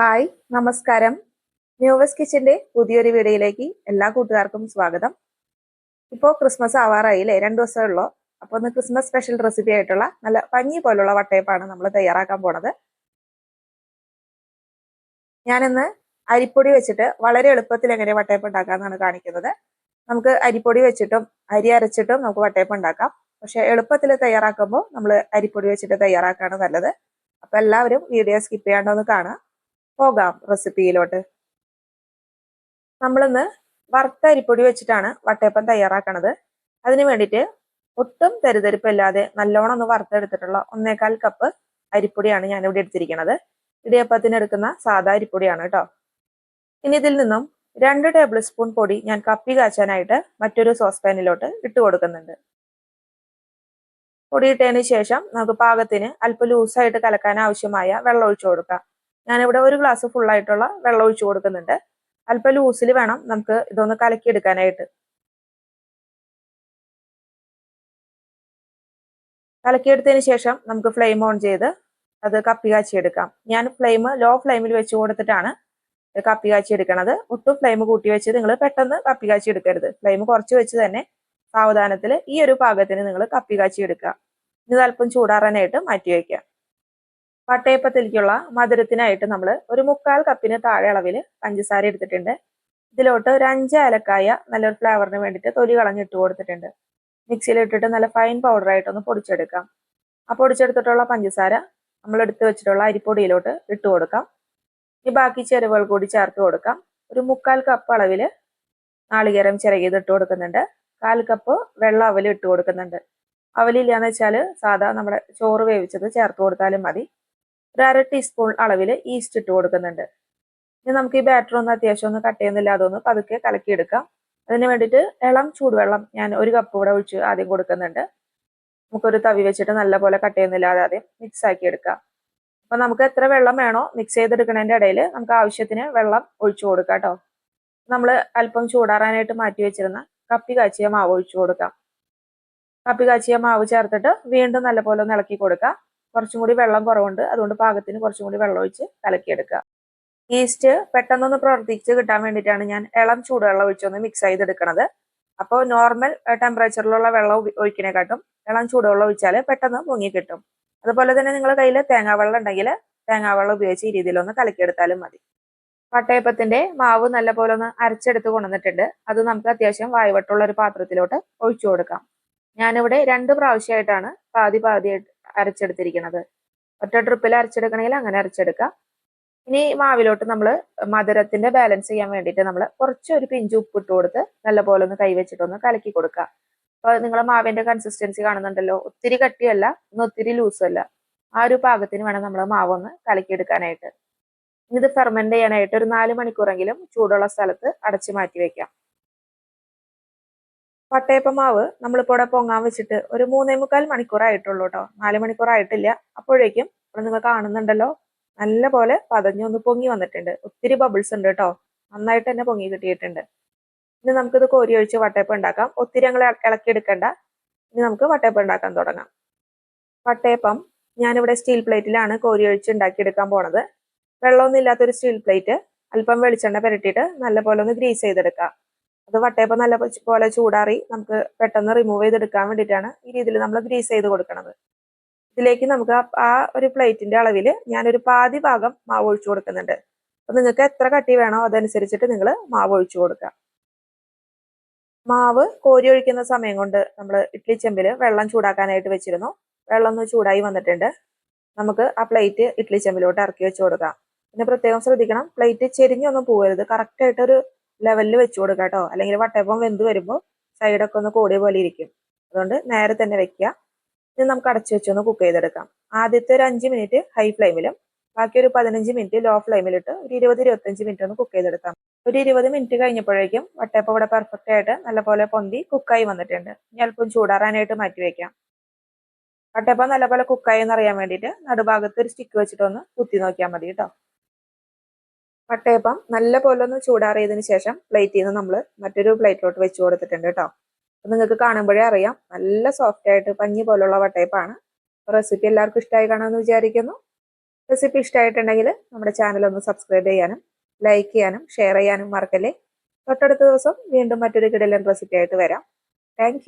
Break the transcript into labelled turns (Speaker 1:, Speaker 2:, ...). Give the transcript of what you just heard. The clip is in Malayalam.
Speaker 1: ഹായ് നമസ്കാരം. ന്യൂവസ് കിച്ചന്റെ പുതിയൊരു വീഡിയോയിലേക്ക് എല്ലാ കൂട്ടുകാർക്കും സ്വാഗതം. ഇപ്പോൾ ക്രിസ്മസ് ആവാറായില്ലേ രണ്ട് ദിവസമേ ഉള്ളൂ. അപ്പോൾ ഒന്ന് ക്രിസ്മസ് സ്പെഷ്യൽ റെസിപ്പി ആയിട്ടുള്ള നല്ല പഞ്ഞി പോലുള്ള വട്ടയപ്പാണ് നമ്മൾ തയ്യാറാക്കാൻ പോണത്. ഞാനിന്ന് അരിപ്പൊടി വെച്ചിട്ട് വളരെ എളുപ്പത്തിൽ എങ്ങനെ വട്ടയപ്പ് ഉണ്ടാക്കാമെന്നാണ് കാണിക്കുന്നത്. നമുക്ക് അരിപ്പൊടി വെച്ചിട്ടും അരി അരച്ചിട്ടും നമുക്ക് വട്ടയപ്പ് ഉണ്ടാക്കാം. പക്ഷെ എളുപ്പത്തിൽ തയ്യാറാക്കുമ്പോൾ നമ്മൾ അരിപ്പൊടി വെച്ചിട്ട് തയ്യാറാക്കാണ് നല്ലത്. അപ്പൊ എല്ലാവരും വീഡിയോ സ്കിപ്പ് ചെയ്യാണ്ടൊന്ന് കാണാം പോകാം റെസിപ്പിയിലോട്ട്. നമ്മളിന്ന് വറുത്ത അരിപ്പൊടി വെച്ചിട്ടാണ് വട്ടയപ്പം തയ്യാറാക്കണത്. അതിന് വേണ്ടിയിട്ട് ഒട്ടും തരിതരിപ്പില്ലാതെ നല്ലോണം ഒന്ന് വറുത്തെടുത്തിട്ടുള്ള ഒന്നേകാൽ കപ്പ് അരിപ്പൊടിയാണ് ഞാൻ ഇവിടെ എടുത്തിരിക്കുന്നത് ഇടിയപ്പത്തിന് എടുക്കുന്ന സാധാ അരിപ്പൊടിയാണ് കേട്ടോ. ഇനി ഇതിൽ നിന്നും രണ്ട് ടേബിൾ സ്പൂൺ പൊടി ഞാൻ കപ്പി കാച്ചാനായിട്ട് മറ്റൊരു സോസ് പാനിലോട്ട് ഇട്ട് കൊടുക്കുന്നുണ്ട്. പൊടി ഇട്ടതിന് ശേഷം നമുക്ക് പാകത്തിന് അല്പം ലൂസായിട്ട് കലക്കാൻ ആവശ്യമായ വെള്ളം ഒഴിച്ചു കൊടുക്കാം. ഞാനിവിടെ ഒരു ഗ്ലാസ് ഫുൾ ആയിട്ടുള്ള വെള്ളം ഒഴിച്ചു കൊടുക്കുന്നുണ്ട്. അല്പം ലൂസിൽ വേണം നമുക്ക് ഇതൊന്ന് കലക്കിയെടുക്കാനായിട്ട് കലക്കിയെടുത്തതിന് ശേഷം നമുക്ക് ഫ്ലെയിം ഓൺ ചെയ്ത് അത് കപ്പി കാച്ചിയെടുക്കാം ഞാൻ ഫ്ലെയിം ലോ ഫ്ലെയിമിൽ വെച്ച് കൊടുത്തിട്ടാണ് കപ്പി കാച്ചി എടുക്കണത്. ഒട്ടും ഫ്ലെയിം കൂട്ടി വെച്ച് നിങ്ങൾ പെട്ടെന്ന് കപ്പി കാച്ചി എടുക്കരുത്. ഫ്ലെയിം കുറച്ച് വെച്ച് തന്നെ സാവധാനത്തിൽ ഈ ഒരു പാകത്തിന് നിങ്ങൾ കപ്പി കാച്ചി എടുക്കുക. ഇത് അല്പം ചൂടാറാനായിട്ട് മാറ്റി വയ്ക്കുക. പട്ടയപ്പത്തിലേക്കുള്ള മധുരത്തിനായിട്ട് നമ്മൾ ഒരു മുക്കാൽ കപ്പിന് താഴെ അളവിൽ പഞ്ചസാര എടുത്തിട്ടുണ്ട്. ഇതിലോട്ട് ഒരു അഞ്ച് ഏലക്കായ നല്ലൊരു ഫ്ലേവറിന് വേണ്ടിയിട്ട് തൊലി കളഞ്ഞിട്ട് കൊടുത്തിട്ടുണ്ട്. മിക്സിയിൽ ഇട്ടിട്ട് നല്ല ഫൈൻ പൗഡറായിട്ടൊന്ന് പൊടിച്ചെടുക്കാം. ആ പൊടിച്ചെടുത്തിട്ടുള്ള പഞ്ചസാര നമ്മൾ എടുത്ത് വെച്ചിട്ടുള്ള അരിപ്പൊടിയിലോട്ട് ഇട്ട് കൊടുക്കാം. ഈ ബാക്കി ചേരുവകൾ കൂടി ചേർത്ത് കൊടുക്കാം. ഒരു മുക്കാൽ കപ്പ് അളവിൽ നാളികേരം ചിരകിയത് ഇട്ട് കൊടുക്കുന്നുണ്ട്. കാൽ കപ്പ് വെള്ള അവൽ ഇട്ട് കൊടുക്കുന്നുണ്ട്. അവലില്ലാന്ന് വെച്ചാൽ സാധാ നമ്മുടെ ചോറ് വേവിച്ചത് ചേർത്ത് കൊടുത്താലും മതി. ഒരു അര ടീസ്പൂൺ അളവിൽ ഈസ്റ്റ് ഇട്ട് കൊടുക്കുന്നുണ്ട്. ഇനി നമുക്ക് ഈ ബാറ്റർ ഒന്ന് അത്യാവശ്യം ഒന്ന് കട്ട് ചെയ്യുന്നില്ലാതെ ഒന്ന് പതുക്കെ കലക്കിയെടുക്കാം. അതിന് വേണ്ടിയിട്ട് ഇളം ചൂടുവെള്ളം ഞാൻ ഒരു കപ്പ് കൂടെ ഒഴിച്ച് ആദ്യം കൊടുക്കുന്നുണ്ട്. നമുക്കൊരു തവി വെച്ചിട്ട് നല്ലപോലെ കട്ട് ചെയ്യുന്നില്ലാതെ ആദ്യം മിക്സ് ആക്കി എടുക്കാം. അപ്പൊ നമുക്ക് എത്ര വെള്ളം വേണോ മിക്സ് ചെയ്തെടുക്കുന്നതിന്റെ ഇടയിൽ നമുക്ക് ആവശ്യത്തിന് വെള്ളം ഒഴിച്ചു കൊടുക്കാം കേട്ടോ. നമ്മൾ അല്പം ചൂടാറാനായിട്ട് മാറ്റി വെച്ചിരുന്ന കപ്പി കാച്ചിയ മാവ് ഒഴിച്ചു കൊടുക്കാം. കപ്പി കാച്ചിയ മാവ് ചേർത്തിട്ട് വീണ്ടും നല്ലപോലെ ഒന്ന് ഇളക്കി കൊടുക്കാം. കുറച്ചും കൂടി വെള്ളം കുറവുണ്ട്. അതുകൊണ്ട് പാകത്തിന് കുറച്ചും കൂടി വെള്ളം ഒഴിച്ച് കലക്കിയെടുക്കുക. ഈസ്റ്റ് പെട്ടെന്നൊന്ന് പ്രവർത്തിച്ച് കിട്ടാൻ വേണ്ടിയിട്ടാണ് ഞാൻ ഇളം ചൂടുവെള്ളം ഒഴിച്ചൊന്ന് മിക്സ് ചെയ്തെടുക്കണത്. അപ്പോൾ നോർമൽ ടെമ്പറേച്ചറിലുള്ള വെള്ളം ഒഴിക്കണേക്കാട്ടും ഇളം ചൂടുവെള്ളം ഒഴിച്ചാൽ പെട്ടെന്ന് പൊങ്ങി കിട്ടും. അതുപോലെ തന്നെ നിങ്ങളുടെ കയ്യിൽ തേങ്ങാവെള്ളം ഉണ്ടെങ്കിൽ തേങ്ങാവെള്ളം ഉപയോഗിച്ച് ഈ രീതിയിലൊന്ന് കലക്കിയെടുത്താലും മതി. പട്ടയപ്പത്തിന്റെ മാവ് നല്ലപോലെ ഒന്ന് അരച്ചെടുത്ത് കൊണ്ടുവന്നിട്ടുണ്ട്. അത് നമുക്ക് അത്യാവശ്യം വായുവട്ടുള്ള ഒരു പാത്രത്തിലോട്ട് ഒഴിച്ചു കൊടുക്കാം. ഞാനിവിടെ രണ്ട് പ്രാവശ്യമായിട്ടാണ് പാതി പാതി അരച്ചെടുത്തിരിക്കുന്നത് ഒറ്റ ട്രിപ്പിൽ അരച്ചെടുക്കണമെങ്കിൽ അങ്ങനെ അരച്ചെടുക്കാം. ഇനി മാവിലോട്ട് നമ്മൾ മധുരത്തിന്റെ ബാലൻസ് ചെയ്യാൻ വേണ്ടിയിട്ട് നമ്മൾ കുറച്ച് ഒരു പിഞ്ച് ഉപ്പ് ഇട്ട് കൊടുത്ത് നല്ലപോലെ ഒന്ന് കൈവച്ചിട്ടൊന്ന് കലക്കി കൊടുക്കുക അപ്പൊ നിങ്ങൾ മാവിന്റെ കൺസിസ്റ്റൻസി കാണുന്നുണ്ടല്ലോ. ഒത്തിരി കട്ടിയല്ല ഒന്ന് ഒത്തിരി ലൂസല്ല ആ ഒരു പാകത്തിന് വേണം നമ്മൾ മാവ് ഒന്ന് കലക്കിയെടുക്കാനായിട്ട് ഇത് ഫെർമെന്റ് ചെയ്യാനായിട്ട് ഒരു നാല് മണിക്കൂറെങ്കിലും ചൂടുള്ള സ്ഥലത്ത് അടച്ചു മാറ്റി വെക്കാം. പട്ടയപ്പ മാവ് നമ്മളിപ്പോൾ ഇവിടെ പൊങ്ങാൻ വെച്ചിട്ട് ഒരു മൂന്നേ മുക്കാൽ മണിക്കൂറായിട്ടുള്ളൂ കേട്ടോ നാല് മണിക്കൂറായിട്ടില്ല. അപ്പോഴേക്കും ഇവിടെ നിങ്ങൾ കാണുന്നുണ്ടല്ലോ നല്ല പോലെ പതഞ്ഞൊന്ന് പൊങ്ങി വന്നിട്ടുണ്ട്. ഒത്തിരി ബബിൾസ് ഉണ്ട് കേട്ടോ നന്നായിട്ട് തന്നെ പൊങ്ങി കിട്ടിയിട്ടുണ്ട്. ഇനി നമുക്കിത് കോരി ഒഴിച്ച് വട്ടയപ്പം ഉണ്ടാക്കാം. ഒത്തിരി ഞങ്ങൾ ഇളക്കിയെടുക്കണ്ട. ഇനി നമുക്ക് വട്ടയപ്പം ഉണ്ടാക്കാൻ തുടങ്ങാം. വട്ടയപ്പം ഞാനിവിടെ സ്റ്റീൽ പ്ലേറ്റിലാണ് കോരി ഒഴിച്ച് ഉണ്ടാക്കിയെടുക്കാൻ പോണത്. വെള്ളമൊന്നും ഇല്ലാത്തൊരു സ്റ്റീൽ പ്ലേറ്റ് അല്പം വെളിച്ചെണ്ണ പുരട്ടിയിട്ട് നല്ലപോലെ ഒന്ന് ഗ്രീസ് ചെയ്തെടുക്കാം. അത് വട്ടയപ്പം നല്ല പോലെ ചൂടാറി നമുക്ക് പെട്ടെന്ന് റിമൂവ് ചെയ്തെടുക്കാൻ വേണ്ടിയിട്ടാണ് ഈ രീതിയിൽ നമ്മൾ ഗ്രീസ് ചെയ്ത് കൊടുക്കുന്നത് ഇതിലേക്ക് നമുക്ക് ആ ഒരു പ്ലേറ്റിന്റെ അളവിൽ ഞാനൊരു പാതി ഭാഗം മാവ് ഒഴിച്ചു കൊടുക്കുന്നുണ്ട്. അപ്പൊ നിങ്ങൾക്ക് എത്ര കട്ടി വേണോ അതനുസരിച്ചിട്ട് നിങ്ങൾ മാവ് ഒഴിച്ചു കൊടുക്കുക. മാവ് കോരി ഒഴിക്കുന്ന സമയം കൊണ്ട് നമ്മൾ ഇഡ്ലി ചെമ്പിൽ വെള്ളം ചൂടാക്കാനായിട്ട് വെച്ചിരുന്നു. വെള്ളം ഒന്ന് ചൂടായി വന്നിട്ടുണ്ട്. നമുക്ക് ആ പ്ലേറ്റ് ഇഡ്ലി ചെമ്പിലോട്ട് ഇറക്കി വെച്ച് കൊടുക്കാം. പിന്നെ പ്രത്യേകം ശ്രദ്ധിക്കണം പ്ലേറ്റ് ചെരിഞ്ഞൊന്നും പോകരുത് കറക്റ്റായിട്ടൊരു ലെവലിൽ വെച്ച് കൊടുക്കുക കേട്ടോ അല്ലെങ്കിൽ വട്ടയപ്പം വെന്ത് വരുമ്പോൾ സൈഡൊക്കെ ഒന്ന് കൂടിയ പോലെ ഇരിക്കും. അതുകൊണ്ട് നേരെ തന്നെ വെക്കുക. ഇത് നമുക്ക് അടച്ചു വെച്ചൊന്ന് കുക്ക് ചെയ്തെടുക്കാം. ആദ്യത്തെ ഒരു അഞ്ച് മിനിറ്റ് ഹൈ ഫ്ലെയിമിലും ബാക്കി ഒരു പതിനഞ്ച് മിനിറ്റ് ലോ ഫ്ലെയിമിലിട്ട് ഒരു ഇരുപത് ഇരുപത്തഞ്ച് മിനിറ്റ് ഒന്ന് കുക്ക് ചെയ്തെടുക്കാം. ഒരു ഇരുപത് മിനിറ്റ് കഴിഞ്ഞപ്പോഴേക്കും വട്ടയപ്പം ഇവിടെ പെർഫെക്റ്റ് ആയിട്ട് നല്ലപോലെ പൊന്തി കുക്കായി വന്നിട്ടുണ്ട്. ഇനി അല്പം ചൂടാറാനായിട്ട് മാറ്റി വെക്കാം. വട്ടയപ്പം നല്ലപോലെ കുക്കായി എന്നറിയാൻ വേണ്ടിയിട്ട് നടുഭാഗത്ത് ഒരു സ്റ്റിക്ക് വെച്ചിട്ടൊന്ന് കുത്തി നോക്കിയാൽ മതി കേട്ടോ വട്ടയപ്പം നല്ല പോലെ ഒന്ന് ചൂടാറിയതിന് ശേഷം പ്ലേറ്റിൽ നിന്ന് നമ്മൾ മറ്റൊരു പ്ലേറ്റിലോട്ട് വെച്ച് കൊടുത്തിട്ടുണ്ട് കേട്ടോ അപ്പം നിങ്ങൾക്ക് കാണുമ്പോഴേ അറിയാം നല്ല സോഫ്റ്റ് ആയിട്ട് പഞ്ഞി പോലുള്ള വട്ടയപ്പാണ്. റെസിപ്പി എല്ലാവർക്കും ഇഷ്ടമായി കാണാമെന്ന് വിചാരിക്കുന്നു. റെസിപ്പി ഇഷ്ടമായിട്ടുണ്ടെങ്കിൽ നമ്മുടെ ചാനൽ ഒന്ന് സബ്സ്ക്രൈബ് ചെയ്യാനും ലൈക്ക് ചെയ്യാനും ഷെയർ ചെയ്യാനും മറക്കല്ലേ. തൊട്ടടുത്ത ദിവസം വീണ്ടും മറ്റൊരു കിടലൻ റെസിപ്പി ആയിട്ട് വരാം. താങ്ക്